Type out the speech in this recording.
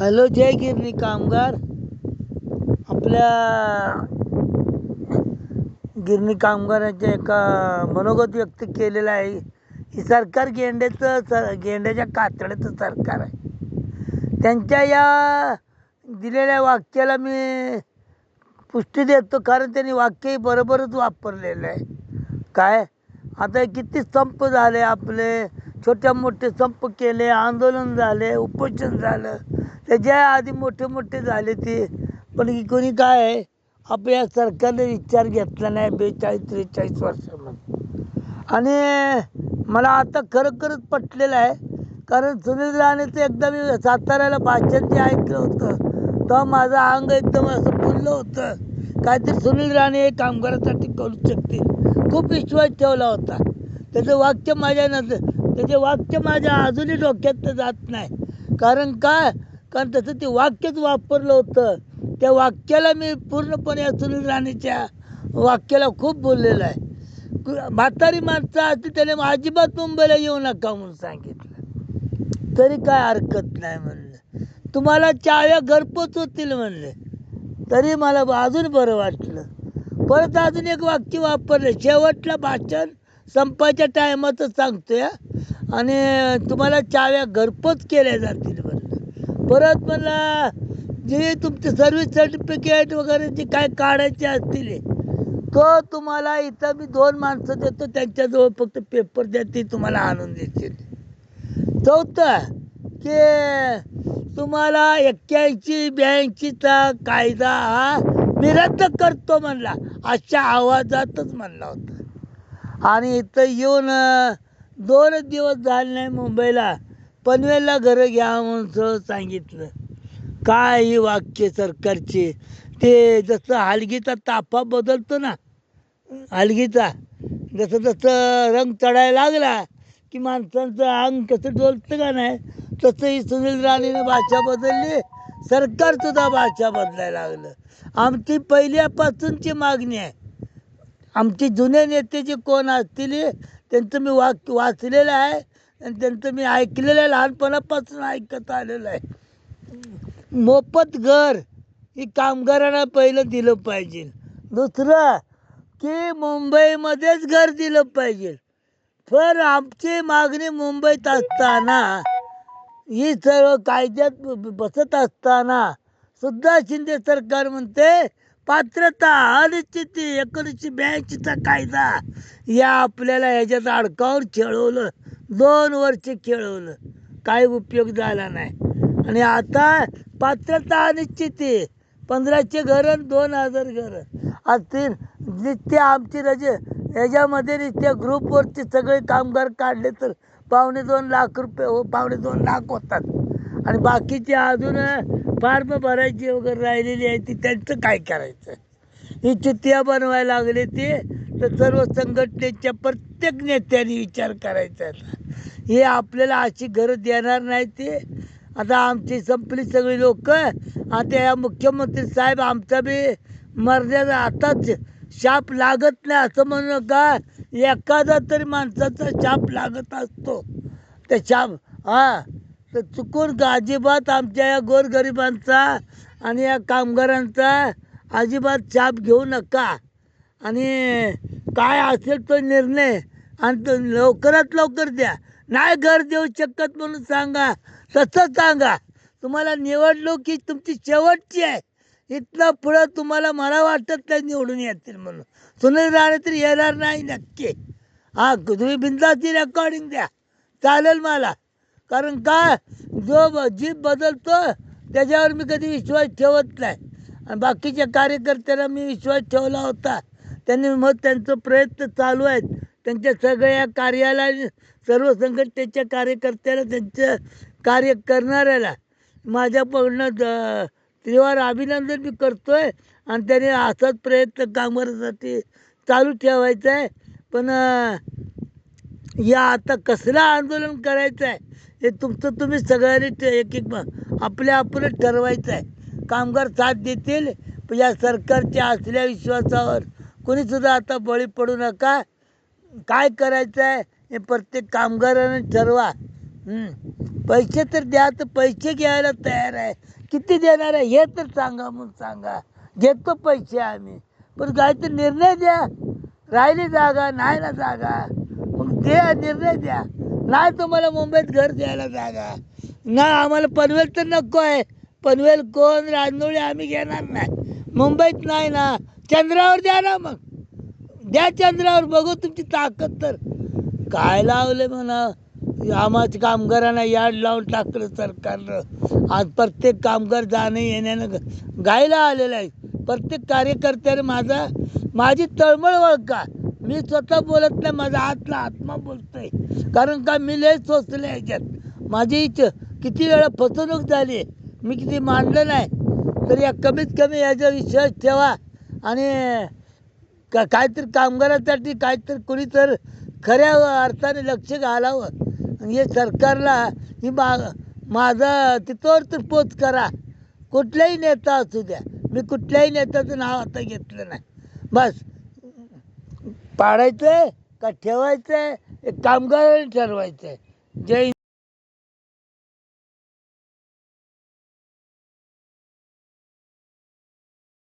Hello जय गिरणी कामगार. आपल्या गिरणी कामगारांच्या एका मनोगत व्यक्त केलेलं आहे. ही सरकार गेंड्याचं सर गेंड्याच्या कातड्याचं सरकार आहे. त्यांच्या या दिलेल्या वाक्याला मी पुष्टी देतो कारण त्यांनी वाक्यही बरोबरच वापरलेलं आहे. काय? आता किती संप झाले आपले. छोट्या मोठे संप केले आंदोलन झाले उपोषण झालं. त्याच्या आधी मोठे मोठे झाले ते. पण की कोणी काय आहे? आपल्या सरकारने विचार घेतला नाही बेचाळीस त्रेचाळीस वर्षामध्ये. आणि मला आता खरोखरच पटलेलं आहे. कारण सुनील राणेचं एकदा मी साताऱ्याला भाषण जे ऐकलं होतं. तेव्हा माझं अंग एकदम असं फुललं होतं. काहीतरी सुनील राणे हे कामगारासाठी करू शकतील. खूप विश्वास ठेवला होता. त्याचं वाक्य माझ्या नंतर त्याचे वाक्य माझ्या अजूनही डोक्यात जात नाही. कारण काय? कारण तसं ते वाक्यच वापरलं होतं. त्या वाक्याला मी पूर्णपणे सुनील राणेच्या वाक्याला खूप बोललेलं आहे. म्हातारी माणसं असती त्याने अजिबात मुंबईला येऊ नका म्हणून सांगितलं. तरी काय हरकत नाही म्हणलं. तुम्हाला चाव्या घरपोच होतील म्हणले. तरी मला अजून बरं वाटलं. परत अजून एक वाक्य वापरलं. शेवटला भाषण संपायच्या टायमाचं सांगतोय आणि तुम्हाला चाव्या घरपोच केल्या जातील परत मला जे तुमचे सर्व्हिस सर्टिफिकेट वगैरे जे काय काढायचे असतील तो तुम्हाला इथं मी दोन माणसं देतो त्यांच्याजवळ फक्त पेपर द्या ते तुम्हाला आणून देतील. चौथं की तुम्हाला एक्क्याऐंशी ब्याऐंशीचा कायदा हा मी रद्द करतो म्हणला. अशा आवाजातच म्हणला होता. आणि इथं येऊन दोन दिवस झाले नाही मुंबईला. पनवेलला घरं घ्या म्हणून सांगितलं. काय ही वाक्य सरकारचे? ते जसं हलगीचा ताफा बदलतो ना हलगीचा जसं जसं रंग चढायला लागला की माणसांचं अंग कसं डोलतं का नाही तसं ही सुनील राणेने भाषा बदलली सरकारसुद्धा भाषा बदलायला लागलं. आमची पहिल्यापासूनची मागणी आहे. आमचे जुने नेते जे कोण असतील त्यांचं मी वाक वाचलेलं आहे. आणि त्यांचं मी ऐकलेलं आहे लहानपणापासून ऐकत आलेलं आहे. मोफत घर ही कामगारांना पहिलं दिलं पाहिजे. दुसरं की मुंबईमध्येच घर दिलं पाहिजे. पण आमची मागणी मुंबईत असताना ही सर्व कायद्यात बसत असताना सुद्धा शिंदे सरकार म्हणते पात्रता अनिश्चिती एकोणीसशे ब्याऐंशीचा कायदा या आपल्याला ह्याच्यात अडकावून खेळवलं. दोन वर्ष खेळवलं काही उपयोग झाला नाही. आणि आता पात्रता अनिश्चिती पंधराशे घरं दोन हजार घरं. असतील नित्य आमची रजे. ह्याच्यामध्ये नित्य ग्रुपवरती सगळे कामगार काढले तर पावणे दोन लाख रुपये हो पावणे दोन लाख होतात. आणि बाकीचे अजून फार्म भरायची वगैरे राहिलेली आहे ती त्यांचं काय करायचं? ही चित्त्या बनवायला लागले ते. तर सर्व संघटनेच्या प्रत्येक नेत्याने विचार करायचा हे आपल्याला अशी गरज देणार नाही ते. आता आमची संपली सगळी लोक. आता या मुख्यमंत्री साहेब आमचा बी मर्यादा आताच शाप लागत नाही असं म्हणू नका. एखादा तरी माणसाचा शाप लागत असतो. त्या शाप हा. तर चुकून अजिबात आमच्या या गोरगरिबांचा आणि या कामगारांचा अजिबात शाप घेऊ नका. आणि काय असेल तो निर्णय आणि तो लवकरात लवकर द्या. नाही घर देऊ शकत म्हणून सांगा. तसं सांगा. तुम्हाला निवडणूक ही तुमची शेवटची आहे. इथनं पुढं तुम्हाला मला वाटत नाही निवडून येतील म्हणून. सुनील राणे तर येणार नाही नक्की. हा तुम्ही बिंदाची रेकॉर्डिंग द्या. चालेल मला. कारण का? जो जीप बदलतो त्याच्यावर मी कधी विश्वास ठेवत नाही. आणि बाकीच्या कार्यकर्त्यांना मी विश्वास ठेवला होता. त्यांनी मग त्यांचं प्रयत्न चालू आहेत. त्यांच्या सगळ्या कार्याला सर्व संघटनेच्या कार्यकर्त्याला त्यांचं कार्य करणाऱ्याला माझ्याकडनं द- त्रिवार अभिनंदन मी करतो आहे आणि त्याने असाच प्रयत्न कामगारासाठी चालू ठेवायचा आहे. पण या आता कसलं आंदोलन करायचं आहे हे तुमचं तुम्ही सगळ्यांनी ठ- एक एक आपल्या आपलं ठरवायचं आहे. कामगार साथ देतील पण या सरकारच्या असल्या विश्वासावर कोणीसुद्धा आता बळी पडू नका. काय करायचं आहे हे प्रत्येक कामगाराने ठरवा. पैसे तर द्या तर पैसे घ्यायला तयार आहे. किती देणार आहे हे तर सांगा म्हणून सांगा. घेतो पैसे आम्ही. पण काय तर निर्णय द्या. राहिली जागा नाही ना जागा. मग दे निर्णय द्या. नाही तुम्हाला मुंबईत घर द्यायला जागा. ना आम्हाला पनवेल तर नको आहे. पनवेल कोण राजनोळी आम्ही घेणार नाही. मुंबईत नाही ना. चंद्रावर द्या ना मग. द्या चंद्रावर बघू तुमची ताकद तर. काय लावले म्हणा? आम्हाच्या कामगारांना याड लावून टाकलं सरकारनं. आज प्रत्येक कामगार जाणं येण्यानं गायला आलेला आहे. प्रत्येक कार्यकर्त्याने माझा माझी तळमळ ओळखा. मी स्वतः बोलत नाही माझा आतला आत्मा बोलतोय. कारण का मी लय सोचले याच्यात. माझी इच्छा किती वेळा फसवणूक झाली मी किती मांडलं नाही. तर या कमीत कमी याचा विश्वास ठेवा. आणि का काहीतरी कामगारासाठी काहीतरी कुणी तर खऱ्या अर्थाने लक्ष घालावं. हे सरकारला ही मा माझा तिथवर तर पोच करा. कुठलाही नेता असू द्या. मी कुठल्याही नेत्याचं नाव आता घेतलं नाही. बस. पाडायचं आहे का ठेवायचं आहे कामगार कामगारांनी ठरवायचं आहे जय